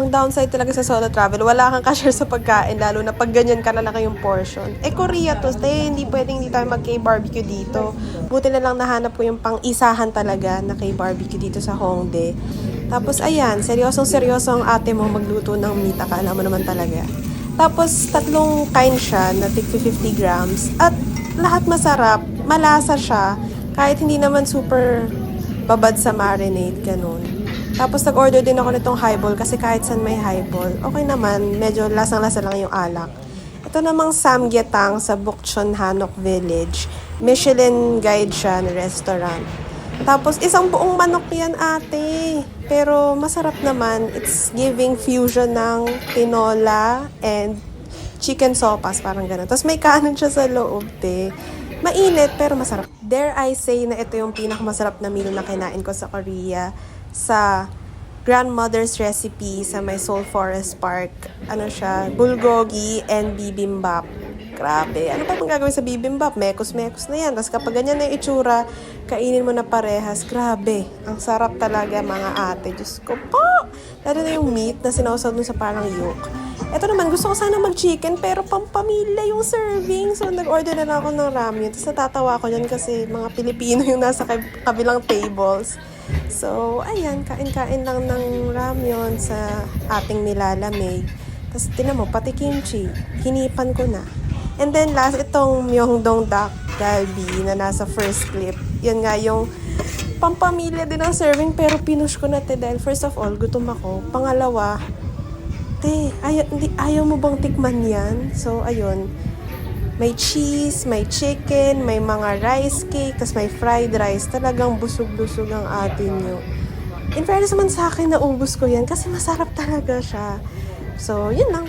ang downside talaga sa solo travel, wala kang ka-share sa pagkain, lalo na pag ganyan ka na lang yung portion. Eh, Korea to, eh, hindi pwedeng hindi tayo mag barbecue dito. Buti na lang nahanap ko yung pang-isahan talaga na K-barbecue dito sa Hongdae. Tapos, ayan, seryosong seryoso ang ate mo magluto ng meat, akala mo naman talaga. Tapos, tatlong kind siya na tig 50 grams. At lahat masarap, malasa siya, kahit hindi naman super babad sa marinade, ganun. Tapos nag-order din ako nitong highball kasi kahit saan may highball, okay naman, medyo lasang-lasa lang yung alak. Ito namang Samgyetang sa Bukchon, Hanok Village. Michelin guide siya na restaurant. Tapos isang buong manok yan ate. Pero masarap naman. It's giving fusion ng tinola and chicken sopas, parang gano'n. Tapos may kanin siya sa loob, te. Mainit, pero masarap. Dare I say na ito yung pinakamasarap na meal na kinain ko sa Korea. Sa grandmother's recipe sa may Seoul Forest Park. Ano siya? Bulgogi and bibimbap. Grabe. Ano pa bang gagawin sa bibimbap? Mekos-mekos na yan. Tapos kapag ganyan na yung itsura, kainin mo na parehas. Grabe. Ang sarap talaga mga ate. Diyos ko po! Lalo na yung meat na sinawsaw dun sa parang yolk. Ito naman, gusto ko sana mag-chicken pero pampamilya yung serving. So, nag-order na lang ako ng ramyun. Tapos natatawa ko dyan kasi mga Pilipino yung nasa kab- kabilang tables. So, ayan, kain-kain lang ng ramyun sa ating nilalamig. Tapos, tinan mo, pati kimchi. Hinipan ko na. And then, last, itong Myeongdong Dak Galbi na nasa first clip. Yan nga yung pampamilya din ang serving pero pinush ko na te dahil first of all, gutom ako. Pangalawa, te, ayaw, hindi, ayaw mo bang tikman yan? So, ayun. May cheese, may chicken, may mga rice cake, tas may fried rice. Talagang busog-busog ang atin nyo. In fairness naman sa akin, naubos ko yan kasi masarap talaga siya. So, yun lang.